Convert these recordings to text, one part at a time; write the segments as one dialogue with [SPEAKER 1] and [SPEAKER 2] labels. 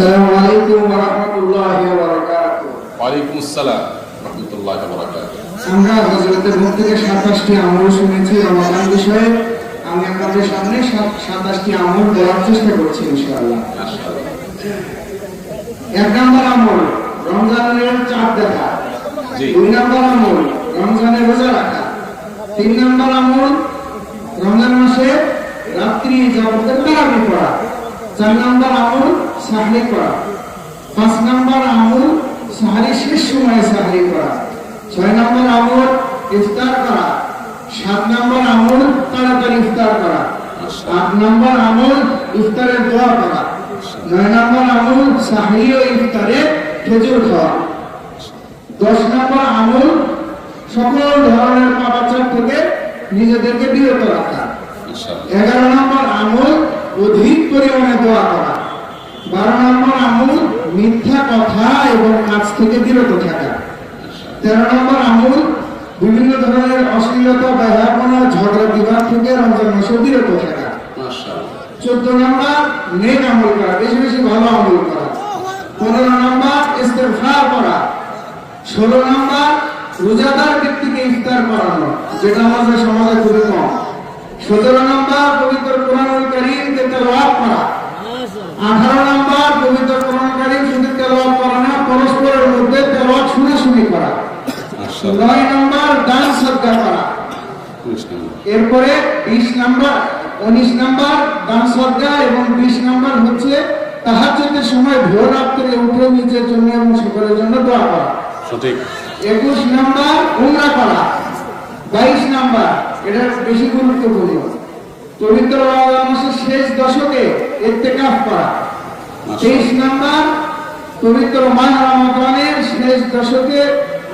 [SPEAKER 1] السلام عليكم ورحمة الله وبركاته
[SPEAKER 2] ওয়ালাইকুম আসসালাম রহমতুল্লাহ বরাকাত
[SPEAKER 1] আমরা হজরতের মুখ থেকে সাতাশটি আমল শুনেছি রমাদান বিষয়ে আমি আপনাদের সামনে সাত- সাতাশটি আমল দেওয়ার চেষ্টা করছি ইনশাআল্লাহ এক নম্বর আমল রমজানের চাঁদ দেখা
[SPEAKER 2] জি।
[SPEAKER 1] দুই নম্বর আমল রমজানের রোজা রাখা তিন নম্বর আমল রমজান মাসে রাত্রি জগতের তারাবি পড়া চার নম্বর আমল সাহরি করা। পাঁচ নম্বর আমল সাহারি শেষ সময়ে সাহারি করা। ছয় নম্বর আমল ইফতার করা। সাত নম্বর আমল তাড়াতাড়ি ইফতার করা। আট নম্বর আমল ইফতারের দোয়া করা। নয় নম্বর আমল সাহারি ও ইফতারে খেজুর খাওয়া। দশ নম্বর আমল সকল ধরনের পাপাচার থেকে নিজেদেরকে বিরত রাখা। এগারো নম্বর আমল অধিক পরিমাণে দোয়া করা। মিথ্যা কথা এবং কাজ থেকে বিরত থাকা। তেরো নম্বর আমল বিভিন্ন ধরনের অশ্লীলতা ব্যবহাপনা ঝগড়া বিবাদ থেকে রমজান মাসে বিরত থাকা। চোদ্দ নম্বর নেক আমল করা বেশি বেশি ভালো আমল করা। পনেরো নম্বর ইস্তেফার করা। ষোলো নম্বর রোজাদার ব্যক্তিকে ইফতার করানো যেটা আমাদের সমাজে খুবই কম। সতেরো নম্বর পবিত্র কোরআনুল করিমকে তেলাওয়াত করা। আঠারো নয় নম্বর দান সদ্গা করা এরপরে বিশ নাম্বার উনিশ নাম্বার দান সদ্গা এবং বিশ নাম্বার হচ্ছে তাহাজ্জুদের সময় ভোর রাত্রে উঠে নিজের জন্য এবং সকলের জন্য দোয়া করা।
[SPEAKER 2] সঠিক।
[SPEAKER 1] একুশ নাম্বার উমরা করা। বাইশ নাম্বার এটা বেশি গুরুত্বপূর্ণ। পবিত্র মাসের শেষ দশকে ইত্তেকাফ করা। তেইশ নাম্বার পবিত্র মাহ রমাদানের শেষ দশকে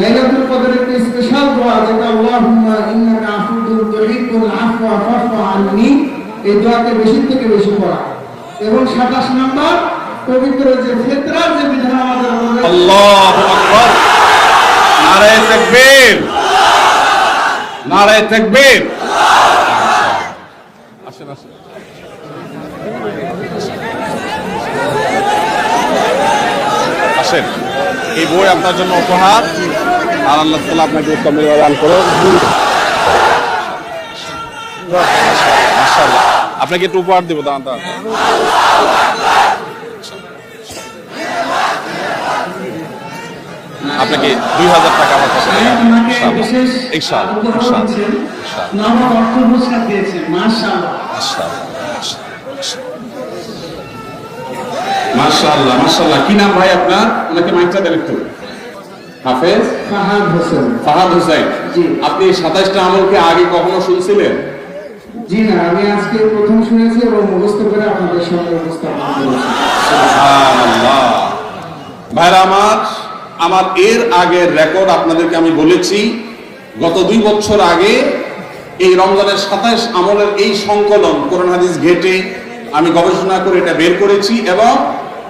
[SPEAKER 1] লাইলাতুল কদরের একটি স্পেশাল দোয়া যেটা আল্লাহুম্মা ইন্নাকা আফুদুন তুহিব্বুল আফওয়া ফাফু আননি, এই দোয়াকে বেশি থেকে বেশি পড়া। এবং 27 নাম্বার, পবিত্র যে ফিতরার যে বিধান আমাদের
[SPEAKER 2] আল্লাহু আকবার। নারায়ে তাকবীর। নারায়ে তাকবীর। আসেন আসেন। আসেন। এই বই আপনার জন্য উপহার। আর আল্লাহ তাআলা আপনাকে উত্তম দান মাশাআল্লাহ। আপনাকে একটু উপহার দেবো, দাঁড়ান দাঁড়ান। আপনাকে দুই হাজার টাকা আমার কাছে
[SPEAKER 1] মাশাআল্লাহ
[SPEAKER 2] মাশাআল্লাহ। কি নাম ভাই আপনার? ওনাকে মাইকটা দেন একটু। হাফেজ?
[SPEAKER 1] ফাহাদ হোসেন।
[SPEAKER 2] ফাহাদ হোসেন।
[SPEAKER 1] জি।
[SPEAKER 2] আপনি সাতাইশটা আমলকে আগে কখনো শুনছিলেন?
[SPEAKER 1] জি না আমি আজকে প্রথম শুনেছি এবং মুখস্থ করে আপনাদের সামনে উপস্থাপন করেছি।
[SPEAKER 2] ভাইরা আমার আমার এর আগের রেকর্ড আপনাদেরকে আমি বলেছি গত দুই বছর আগে এই রমজানের সাতাইশ আমলের এই সংকলন কোরআন হাদিস ঘেটে আমি গবেষণা করে এটা বের করেছি এবং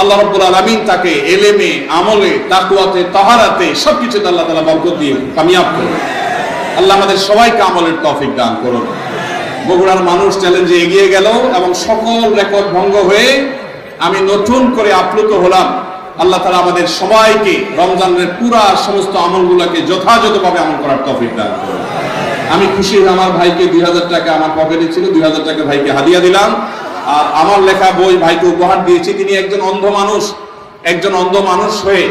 [SPEAKER 2] আল্লাহ রব্বুল আলামিন তাকে এলেমে, আমলে তাকুয়াতে তাহারাতে সবকিছুতে আল্লাহ তাআলা বরকত দিয়ে কামিয়াব করুন। আল্লাহ আমাদের সবাইকে আমলের তৌফিক দান করুন। বগুড়ার মানুষ চ্যালেঞ্জে এগিয়ে গেল এবং সকল রেকর্ড ভঙ্গ হয়ে আমি নতুন করে আপ্লুত হলাম। আল্লাহ তাআলা আমাদের সবাইকে রমজানের পুরা সমস্ত আমলগুলোকে যথাযথভাবে আমল করার তৌফিক দান করুন। আমি খুশি আমার ভাইকে দুই হাজার টাকা আমার পকেটে ছিল, দুই হাজার টাকা ভাইকে হাদিয়া দিলাম। আর আমার লেখা বই ভাইকে উপহার দিয়েছি। তিনি একজন অন্ধ মানুষ, একজন অন্ধ মানুষ হয়ে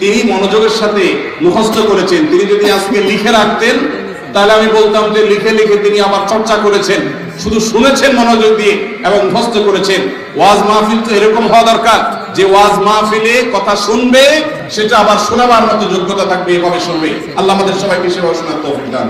[SPEAKER 2] তিনি মনোযোগের সাথে মুখস্থ করেছেন। তিনি যদি আজকে লিখে রাখতেন, তাহলে আমি বলতাম যে লিখে লিখে তিনি আবার চর্চা করেছেন, শুধু শুনেছেন মনোযোগ দিয়ে এবং মুখস্থ করেছেন। ওয়াজ মাহফিল তো এরকম হওয়া দরকার। যে ওয়াজ মাহফিলে কথা শুনবে, সেটা আবার শোনাবার মতো যোগ্যতা থাকবে, এভাবে শুনবে। আল্লাহ আমাদের সবাইকে সেভাবে শোনার তৌফিক দান